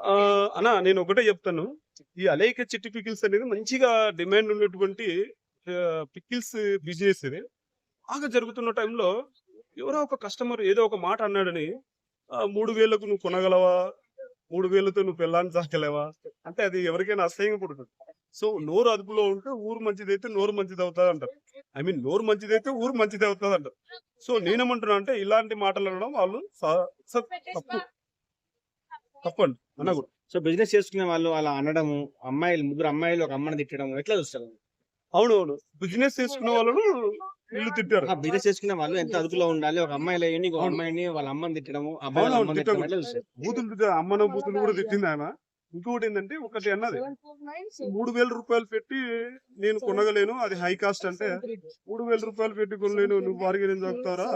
ఆ, అన్న నేను ఒకటే చెప్తాను. ఈ అలైక చిట్టి పికిల్స్ అనేది మంచిగా డిమాండ్ ఉన్నటువంటి పికిల్స్ బిజినెస్ ఇది. బాగా జరుగుతున్న టైంలో ఎవరో ఒక కస్టమర్ ఏదో ఒక మాట అన్నాడని మూడు వేలకు నువ్వు కొనగలవా? మూడు వేలతో నువ్వు పెళ్ళాన్ని సాకలేవా? అంటే అది ఎవరికైనా అసహ్యంగా పుడుతుంది. సో నోరు అదుపులో ఉంటే ఊరు మంచిదైతే నోరు మంచిది అవుతుంది అంటారు. ఐ మీన్ నోరు మంచిదైతే ఊరు మంచిది అవుతుంది అంటారు. సో నేనేమంటున్నా అంటే ఇలాంటి మాటలు అనడం వాళ్ళు తప్పు. తప్పండి. అన్న సో బిజినెస్ చేసుకునే వాళ్ళు అలా అనడము అమ్మాయిలు ముగ్గురు అమ్మాయిలు ఒక అమ్మని తిట్టడం ఎట్లా చూస్తారు? అవును అవును బిజినెస్ చేసుకునే వాళ్ళను వీళ్ళు తిట్టారు. ఆ బిజినెస్ చేసుకునే వాళ్ళు ఎంత అదుపులో ఉండాలి? ఒక అమ్మాయిలు అయ్యి అవును. అమ్మాయిని వాళ్ళ అమ్మని తిట్టడము అబ్బాయి వాళ్ళ అవును, అమ్మని తిట్టడం తిట్టకూడదు. ఎట్లా చూస్తారు? బూతులు తిట్టారు. అమ్మను బూతులు కూడా తిట్టింది ఆమె. ఇంకొకటి ఏంటంటే ఒకటి అన్నది. మూడు వేల రూపాయలు పెట్టి నేను కొనగలేను అది హై కాస్ట్ అంటే. మూడు వేల రూపాయలు పెట్టి కొనలేను నువ్వు వారికి నేను చెప్తారా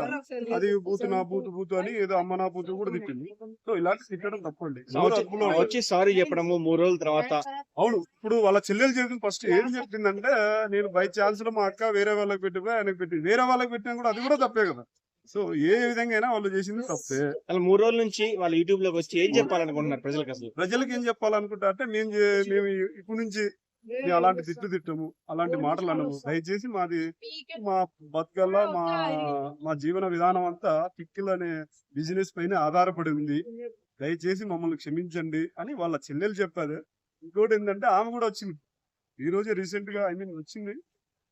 అది బూతు నా బూతు బూతు అని ఏదో అమ్మ నా బూతు కూడా తిట్టింది. సో ఇలాంటి తిట్టడం తప్పండి. వచ్చి సారీ చెప్పడము మూడు రోజుల తర్వాత. అవును ఇప్పుడు వాళ్ళ చెల్లెలు చెప్పింది ఫస్ట్ ఏం చెప్పిందంటే నేను బై ఛాన్స్లో మా అక్క వేరే వాళ్ళకి పెట్టిపోయి ఆయనకు పెట్టి వేరే వాళ్ళకి పెట్టినా కూడా అది కూడా తప్పే కదా. సో ఏ విధంగా అయినా వాళ్ళు చేసింది తప్పే. అసలు మూడు రోజుల నుంచి వాళ్ళు యూట్యూబ్లోకి వచ్చి ఏం చెప్పాలనుకుంటున్నారు ప్రజలకు అసలు? ప్రజలకు ఏం చెప్పాలనుకుంటా అంటే మేము. మేము ఇప్పటి నుంచి మేము అలాంటి తిట్టు తిట్టము అలాంటి మాటలు అనము. దయచేసి మాది మా బతుకల్లా మా మా జీవన విధానం అంతా పిక్కిల్ అనే బిజినెస్ పైన ఆధారపడి ఉంది. దయచేసి మమ్మల్ని క్షమించండి అని వాళ్ళ చెల్లెలు చెప్పారు. ఇంకోటి ఏంటంటే ఆమె కూడా వచ్చింది. ఈ రోజే రీసెంట్గా ఐ మీన్ వచ్చింది.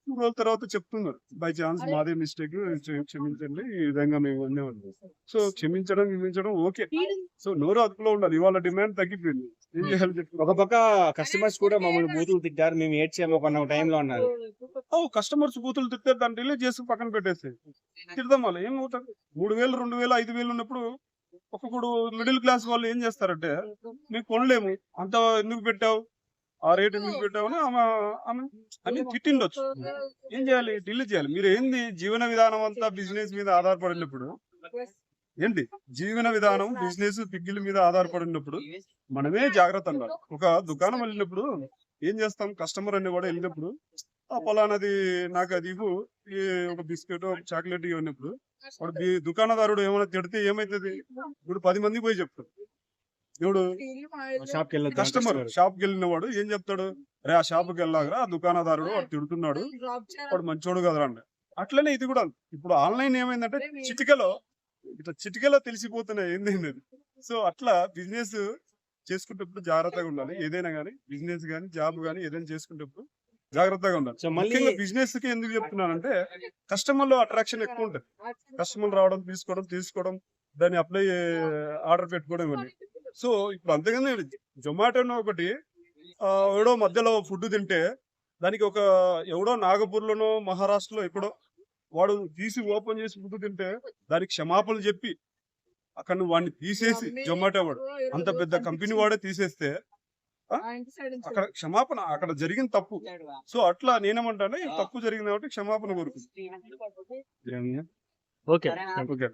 రోజుల తర్వాత చెప్తున్నారు. బై ఛాన్స్ మాదే మిస్టేక్ క్షమించండి ఈ విధంగా మేము అనేవాళ్ళు సో క్షమించడం క్షమించడం ఓకే. సో నోరు అదుపులో ఉండాలి. ఇవాళ డిమాండ్ తగ్గిపోయింది. ఏం చేయాలి చెప్పు. ఒక పక్క కస్టమర్స్ కూడా మమ్మల్ని బూతులు తిట్టారు. మేము ఏడ్చాము ఒక టైంలో అన్నారు. ఓ కస్టమర్స్ బూతులు తిట్టే దాన్ని రిలీజ్ చేసి పక్కన పెట్టేసి. తిడదాం వాళ్ళు ఏమవుతుంది మూడు వేలు రెండు వేలు ఐదు వేలు ఉన్నప్పుడు ఒక్కొక్కడు మిడిల్ క్లాస్ వాళ్ళు ఏం చేస్తారంటే మేము కొనలేము. అంత ఎందుకు పెట్టావు? ఆ రేట్ ఎందుకు పెట్టావు అని ఆమె ఆమె అని తిట్టిండొచ్చు. ఏం చేయాలి? డిలీట్ చేయాలి. మీరు ఏంది? జీవన విధానం అంతా బిజినెస్ మీద ఆధారపడినప్పుడు ఏంటి? జీవన విధానం బిజినెస్ పిగ్గిల మీద ఆధారపడినప్పుడు మనమే జాగ్రత్త ఉండాలి ఒక దుకాణం వెళ్ళినప్పుడు ఏం చేస్తాం? కస్టమర్ అనే కూడా వెళ్ళినప్పుడు ఆ పలానాది నాకు అది ఇవ్వు. ఈ ఒక బిస్కెట్ ఒక చాక్లెట్ ఇవ్వనప్పుడు వాడు దుకాణదారుడు ఏమైనా తిడితే ఏమైతుంది? ఇప్పుడు పది మంది పోయి చెప్తాడు ఇప్పుడు షాప్కి వెళ్ళొద్దు కస్టమర్ షాప్కి వెళ్ళిన వాడు ఏం చెప్తాడు? రే ఆ షాప్కి వెళ్ళాగరా ఆ దుకాణదారుడు వాడు తిడుతున్నాడు. వాడు మంచోడు కదరా అండి అట్లనే ఇది కూడా ఇప్పుడు ఆన్లైన్ ఏమైందంటే చిటికలో ఇట్లా చిటికలో తెలిసిపోతున్నాయి ఏంది సో అట్లా బిజినెస్ చేసుకునేటప్పుడు జాగ్రత్తగా ఉండాలి. ఏదైనా కానీ బిజినెస్ కానీ జాబ్ కానీ ఏదైనా చేసుకునేటప్పుడు జాగ్రత్తగా ఉండాలి. మళ్ళీ ముఖ్యంగా బిజినెస్కి ఎందుకు చెప్తున్నానంటే కస్టమర్లో అట్రాక్షన్ ఎక్కువ ఉంటుంది. కస్టమర్ రావడం తీసుకోవడం తీసుకోవడం దాన్ని అప్లై ఆర్డర్ పెట్టుకోవడం ఇవన్నీ సో ఇప్పుడు అంతేగాని జొమాటోలో ఒకటి ఎవడో మధ్యలో ఫుడ్ తింటే దానికి ఒక ఎవడో నాగపూర్లోనో మహారాష్ట్రలో ఎక్కడో వాడు తీసి ఓపెన్ చేసి ఫుడ్ తింటే దానికి క్షమాపణలు చెప్పి అక్కడ నువ్వు వాడిని తీసేసి జొమాటో వాడు. అంత పెద్ద కంపెనీ వాడే తీసేస్తే అక్కడ క్షమాపణ అక్కడ జరిగిన తప్పు. సో అట్లా నేనేమంటానే తప్పు జరిగింది కాబట్టి క్షమాపణ కోరుకుంది ఓకే. ఓకే.